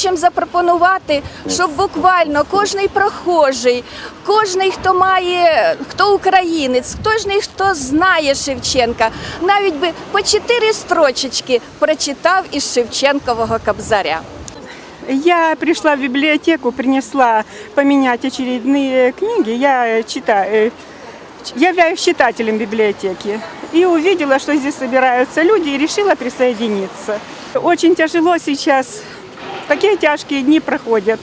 хочемо запропонувати, щоб буквально кожний прохожий, кожний, хто має, хто українець, кожний, хто знає Шевченка, навіть би по чотири строчечки прочитав із Шевченкового кобзаря. Я пришла в библиотеку, принесла поменять очередные книги. Я читаю, являюсь читателем библиотеки. И увидела, что здесь собираются люди, и решила присоединиться. Очень тяжело сейчас, такие тяжкие дни проходят.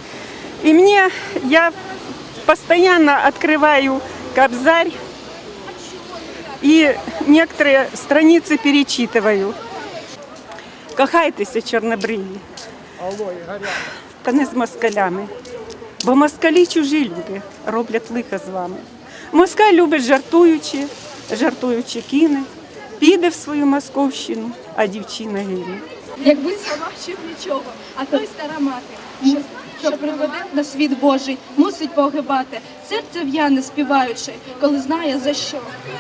И мне, я постоянно открываю Кобзарь и некоторые страницы перечитываю. Кохайтеся, чорнобриві. Та не з москалями. Бо москалі чужі люди роблять лихо з вами. Москаль любить жартуючи, жартуючи кине, піде в свою московщину, а дівчина гине. Якби сама ще нічого, а той стара мати, що, приведе на світ Божий, мусить погибати. Серце в'яне співаючи, коли знає за що.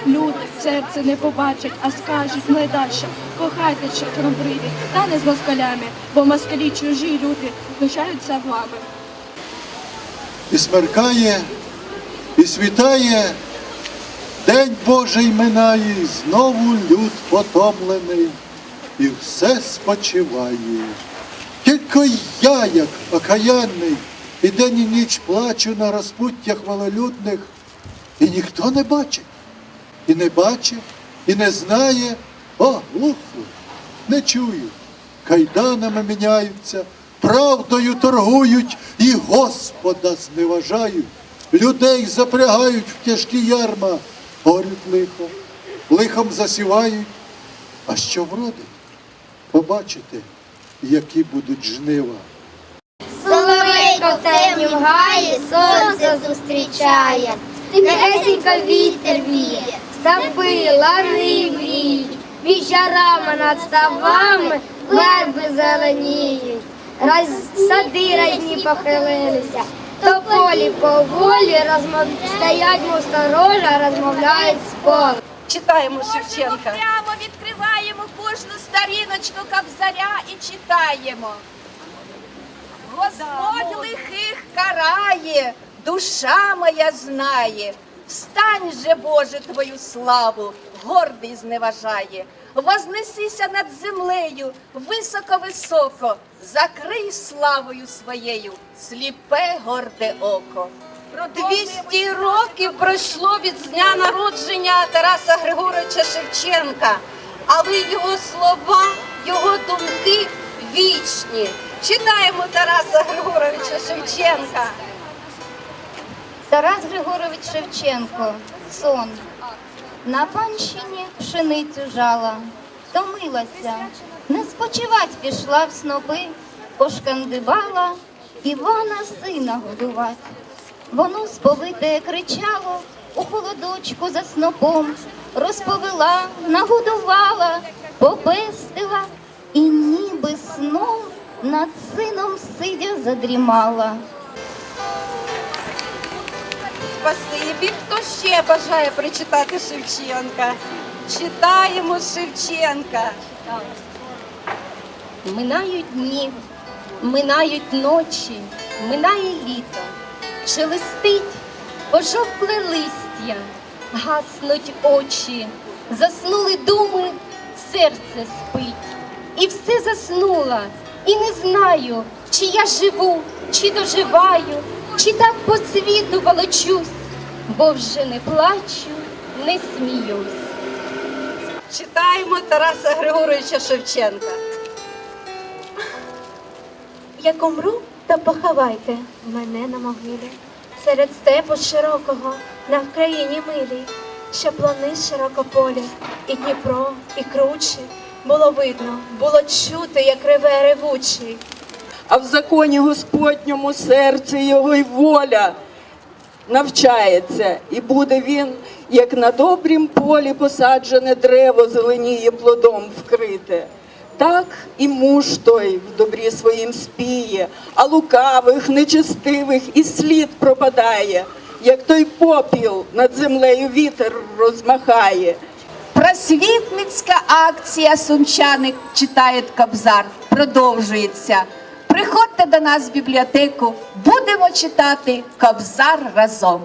Люди серце не побачать, а скажуть найдальше. Кохайте чорнобриві, та не з москалями, бо москалі чужі люди знущаються вами. і смеркає, і світає, День Божий минає, знову люд потомлений, і все спочиває. Тільки я, як окаянний, і день і ніч плачу на розпуттях вололюдних, і ніхто не бачить, і не бачить, і не знає, о, глухо, не чую. Кайданами міняються, правдою торгують і Господа зневажають. Людей запрягають в тяжкі ярма, горють лихо, лихом засівають. А що вродить? Побачите, які будуть жнива. Соловейко в темнім гаї сонце зустрічає, Тихесенько вітер віє, стапи, лани мріють, Вічарами над ставами верби зеленіють, Раз сади разні похилилися, тополі поволі розмов... стоять мов сторожа, розмовляють спор. Читаємо Шевченка. Відкриваємо кожну сторіночку кобзаря і читаємо. Господь лихих карає, душа моя знає. Встань же, Боже, твою славу, гордий зневажає. Вознесися над землею, високо-високо, закрий славою своєю, сліпе горде око. 200 років пройшло від дня народження Тараса Григоровича Шевченка, але його слова, його думки вічні. Читаємо Тараса Григоровича Шевченка. Тарас Григорович Шевченко, сон. На панщині пшеницю жала, томилася, не спочивать пішла в снопи, пошкандибала Івана сина годувать. Воно сповите кричало у холодочку за снопом, розповела, нагодувала, попестила і ніби сном над сином сидя задрімала. Спасибі. Хто ще бажає прочитати Шевченка? Читаємо Шевченка. Минають дні, минають ночі, минає літо, шелестить пожовкле листя, гаснуть очі, заснули думи, серце спить. І все заснула, і не знаю, чи я живу, чи доживаю, чи так по світу волочусь, бо вже не плачу, не сміюсь. Читаємо Тараса Григоровича Шевченка. Як умру, то поховайте мене на могилі, серед степу широкого, на Вкраїні милій, що плани широкополі, і Дніпро, і кручі, було видно, було чути, як реве ревучий. а в законі Господньому серце його й воля навчається, і буде він, як на добрім полі посаджене дерево зеленіє плодом вкрите. Так і муж той в добрі своїм спіє, а лукавих, нечестивих і слід пропадає, як той попіл над землею вітер розмахає. Просвітницька акція сумчани читають Кобзар. Продовжується. Приходьте до нас в бібліотеку, будемо читати Кобзар разом.